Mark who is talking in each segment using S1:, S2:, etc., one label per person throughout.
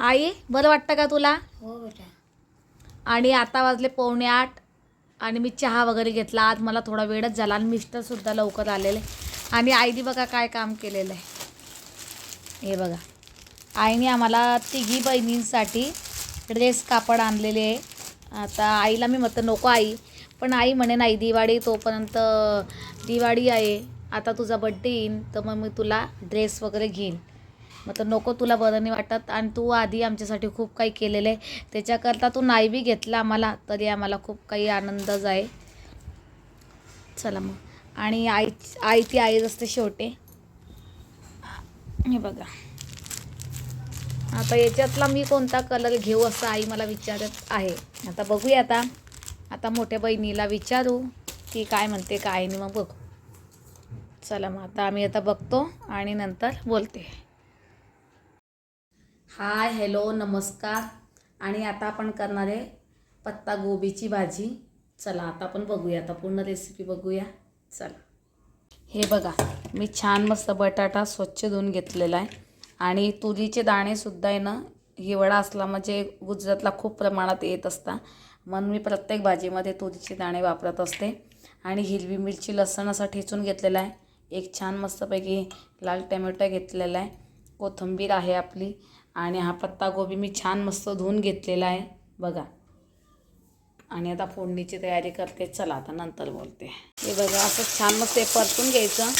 S1: आई बरं वाटतं का तुला?
S2: हो बेटा.
S1: आणि आता वाजले पावणे आठ आणि मी चहा वगैरे घेतला. आज मला थोडा वेळच झाला आणि मिस्टरसुद्धा लवकर आलेले. आणि आईने बघा काय काम केलेलं आहे. हे बघा. आईने आम्हाला तिघी बहिणींसाठी ड्रेस कापड आणलेले आहे. आता आईला मी म्हटलं नको आई. पण आई म्हणे नाही दिवाळी तोपर्यंत दिवाळी आहे. आता तुझा बड्डे येईन तर मग मी तुला ड्रेस वगैरे घेईन. मग तर नको तुला बरं नाही वाटत. आणि तू आधी आमच्यासाठी खूप काही केलेलं आहे त्याच्याकरता तू नाही बी घेतला आम्हाला तरी आम्हाला खूप काही आनंदच आहे. चला मग. आणि आई आई ती आईच असते शेवटे. हे बघा. आता याच्यातला मी कोणता कलर घेऊ असं आई मला विचारत आहे. आता बघूया आता. आता मोठ्या बहिणीला विचारू की काय म्हणते काय नाही मग बघू. चला मग आता आम्ही आता बघतो आणि नंतर बोलते. हाय हॅलो नमस्कार. आणि आता आपण करणार आहे पत्ता गोबीची भाजी. चला आता आपण बघूया. आता पूर्ण रेसिपी बघूया. चला. हे बघा मी छान मस्त बटाटा स्वच्छ धुवून घेतलेला आहे. आणि तुरीचे दाणेसुद्धा आहे ना हिवाळा असला म्हणजे गुजरातला खूप प्रमाणात येत असता. म्हणून मी प्रत्येक भाजीमध्ये तुरीचे दाणे वापरत असते. आणि हिरवी मिरची लसण असा ठेचून घेतलेला आहे. एक छान मस्तपैकी लाल टमॅटो घेतलेला आहे. कोथिंबीर आहे आपली. आणि हा पत्ताकोबी मी छान मस्त धुवून घेतलेला आहे. बघा. आणि आता फोडणीची तयारी करते. चला आता नंतर बोलते. हे बघा असं छान मस्त हे परतून घ्यायचं.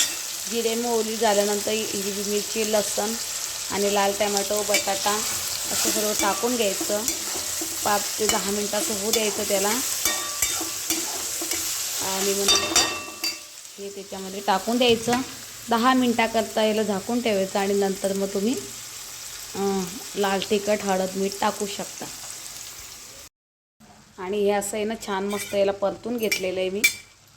S1: जिरे मोहरी झाल्यानंतर हिरवी मिरची लसूण आणि लाल टमॅटो बटाटा असं सर्व टाकून घ्यायचं. पाच ते दहा मिनटं असं होऊ द्यायचं त्याला. आणि मग हे त्याच्यामध्ये टाकून द्यायचं. दहा मिनटाकरता याला झाकून ठेवायचं आणि नंतर मग तुम्ही लाल तिखट हळद मीठ टाकू शकता. आणि हे असं आहे ना छान मस्त याला परतून घेतलेलं आहे मी.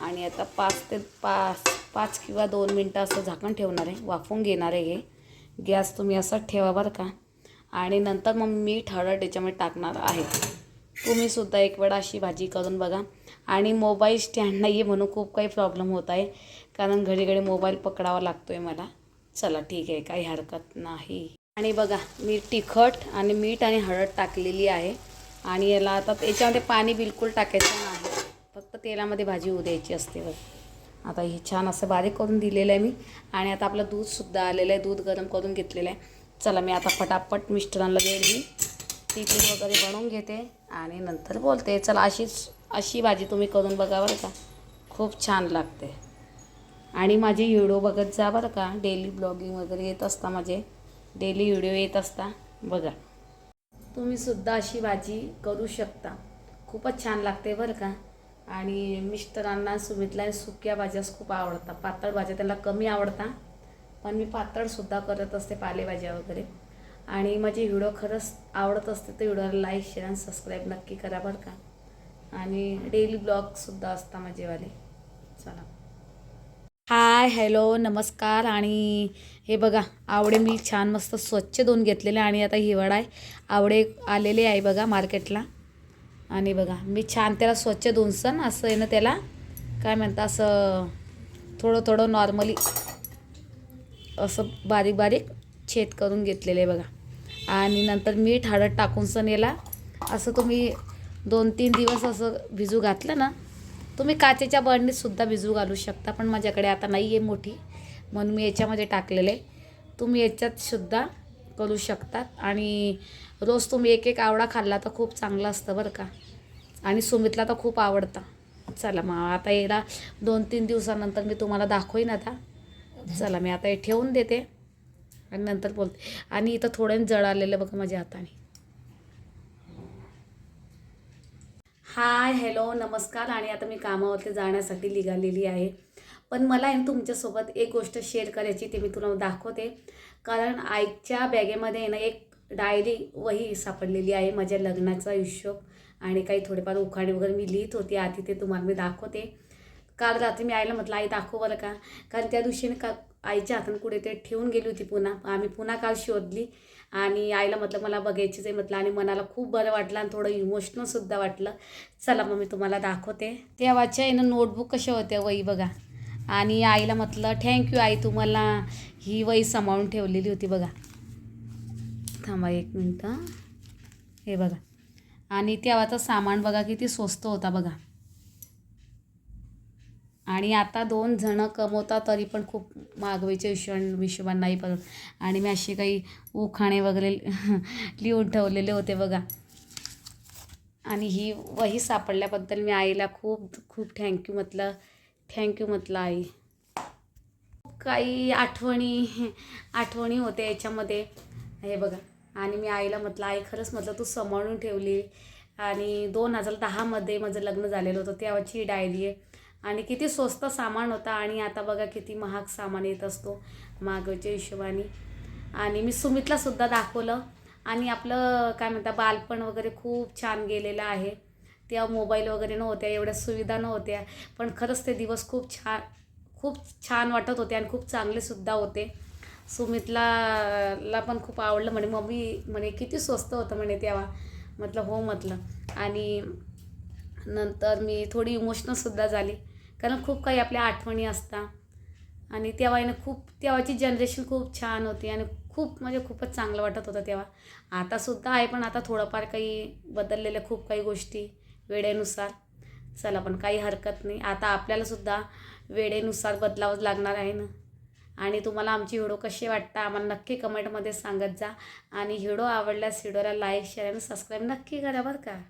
S1: आणि आता पाच ते पाच पाच किंवा दोन मिनटं असं झाकण ठेवणार आहे वाफवून घेणार आहे हे. गॅस तुम्ही असंच ठेवा बरं का. आणि नंतर मग मीठ हळद याच्यामध्ये टाकणार आहे. तुम्हीसुद्धा एक वेळा अशी भाजी करून बघा. आणि मोबाईल स्टँड नाही आहे म्हणून खूप काही प्रॉब्लेम होत आहे. कारण घडी घडी मोबाईल पकडावा लागतो आहे मला. चला ठीक आहे काही हरकत नाही. आणि बघा मी तिखट आणि मीठ आणि हळद टाकलेली आहे. आणि याला आता याच्यामध्ये पाणी बिलकुल टाकायचं नाही. फक्त तेलामध्ये भाजी होऊ द्यायची असते बघ. आता हे छान असं बारीक करून दिलेलं आहे मी. आणि आता आपलं दूधसुद्धा आलेलं आहे. दूध गरम करून घेतलेलं आहे. चला मी आता फटाफट मिस्टरांना वेळ घेईन टिफिन वगैरे बनवून घेते आणि नंतर बोलते. चला अशीच अशी भाजी तुम्ही करून बघा बरं का. खूप छान लागते. आणि माझे व्हिडिओ बघत जा बरं का. डेली ब्लॉगिंग वगैरे येत असता माझे. डेली व्हिडिओ येत असता बघा. तुम्ही सुद्धा अशी भाजी करू शकता. खूपच छान लागते बरं का? आणि मिस्टरांना सुमितला सुक्या भाज्याच खूप आवडतात पातळ भाज्या त्याला कमी आवडतात पण मी पातळसुद्धा करत असते पालेभाज्या वगैरे. आणि माझे व्हिडिओ खरंच आवडत असते तर व्हिडिओला लाईक शेअर आणि सबस्क्राईब नक्की करा बरं का? आणि डेली ब्लॉगसुद्धा असता माझेवाले. चला. हाय हॅलो नमस्कार. आणि हे बघा आवडे मी छान मस्त स्वच्छ धुवून घेतलेले आणि आता हिवाळा आहे. आवडे आलेले आहे बघा मार्केटला. आणि बघा मी छान त्याला स्वच्छ धुवूनसन असं आहे ना त्याला काय म्हणता असं थोडं थोडं नॉर्मली असं बारीक बारीक छेद करून घेतलेले आहे बघा. आणि नंतर मीठ हळद टाकून सण याला असं तुम्ही दोन तीन दिवस असं भिजू घातलं ना तुम्ही काचेच्या बरणीतसुद्धा भिजू घालू शकता पण माझ्याकडे आता नाही आहे मोठी. म्हणून मी याच्यामध्ये टाकलेले. तुम्ही याच्यात सुद्धा करू शकतात. आणि रोज तुम्ही एक एक आवडा खाल्ला तर खूप चांगलं असतं बरं का. आणि सुमितला तर खूप आवडतं. चला मग आता याला दोन तीन दिवसानंतर मी तुम्हाला दाखवीन आता. चला मी आता हे ठेवून देते. आणि नंतर बोलते. आणि इथं थोडं जळ आलेलं बघा माझ्या हाताने. हाय हॅलो नमस्कार. आणि आता मी कामावरती जाण्यासाठी निघालेली आहे. पण मला आहे ना तुमच्यासोबत एक गोष्ट शेअर करायची ते मी तुला दाखवते. कारण आईच्या बॅगेमध्ये आहे ना एक डायरी वही सापडलेली आहे माझ्या लग्नाचा हिशोब आणि काही थोडेफार उखाणे वगैरे मी लिहित होती. आधी ते तुम्हाला मी दाखवते. काल रात्री मी आईला म्हटलं आई दाखव बरं का. कारण त्या दिवशी मी का आईच्या हातून कुठे ते ठेवून गेली होती पुन्हा. आम्ही पुन्हा काल शोधली. आणि आईला म्हटलं मला बघायचीच आहे म्हटलं. आणि मनाला खूप बरं वाटलं आणि थोडं इमोशनलसुद्धा वाटलं. चला मग मी तुम्हाला दाखवते. तेव्हाच्या आहे ना नोटबुक कशा होत्या वही बघा. आणि आईला म्हटलं थँक्यू आई तुम्हाला ही वही सांभाळून ठेवलेली होती बघा. थांबा एक मिनटं. हे बघा. आणि तेव्हाचं सामान बघा किती स्वस्त होता बघा. आणि आता दोन जणं कमवता तरी पण खूप मागवेचे हिशोब हिशोबाने नाही परत आणि मी असे काही उखाणे वगैरे लिहून ठेवलेले होते बघा. आणि ही वही सापडल्याबद्दल मी आईला खूप खूप थँक्यू म्हटलं. थँक्यू म्हटलं आई. काही आठवणी आठवणी होते याच्यामध्ये. हे बघा. आणि मी आईला म्हटलं आई खरंच म्हटलं तू सांभाळून ठेवली. आणि दोन हजार दहामध्ये माझं लग्न झालेलं होतं. तेव्हाची डायरी आहे. आणि किती स्वस्त सामान होता आणि आता बघा किती महाग सामान येत असतो मागच्या हिशोबाने. आणि मी सुमितला सुद्धा दाखवलं. आणि आपलं काय म्हणता बालपण वगैरे खूप छान गेलेलं आहे. तेव्हा मोबाईल वगैरे नव्हत्या एवढ्या सुविधा नव्हत्या. पण खरंच ते दिवस खूप छान खूप छान वाटत होते आणि खूप चांगलेसुद्धा होते. सुमितला ला पण खूप आवडलं म्हणे मम्मी म्हणे किती स्वस्त होतं म्हणे तेव्हा. म्हटलं हो म्हटलं. आणि नंतर मी थोडी इमोशनलसुद्धा झाली. कारण खूप काही आपल्या आठवणी असतात. आणि तेव्हा आहे ना खूप तेव्हाची जनरेशन खूप छान होती आणि खूप म्हणजे खूपच चांगलं वाटत होतं तेव्हा. आतासुद्धा आहे पण आता थोडंफार काही बदललेल्या खूप काही गोष्टी वेळेनुसार. चला पण काही हरकत नाही. आता आपल्यालासुद्धा वेळेनुसार बदलावंच लागणार आहे ना. आणि तुम्हाला आमची व्हिडिओ कशी वाटतं आम्हाला नक्की कमेंटमध्ये सांगत जा. आणि व्हिडिओ आवडल्यास व्हिडिओला लाईक शेअर आणि सबस्क्राईब नक्की करा बरं का.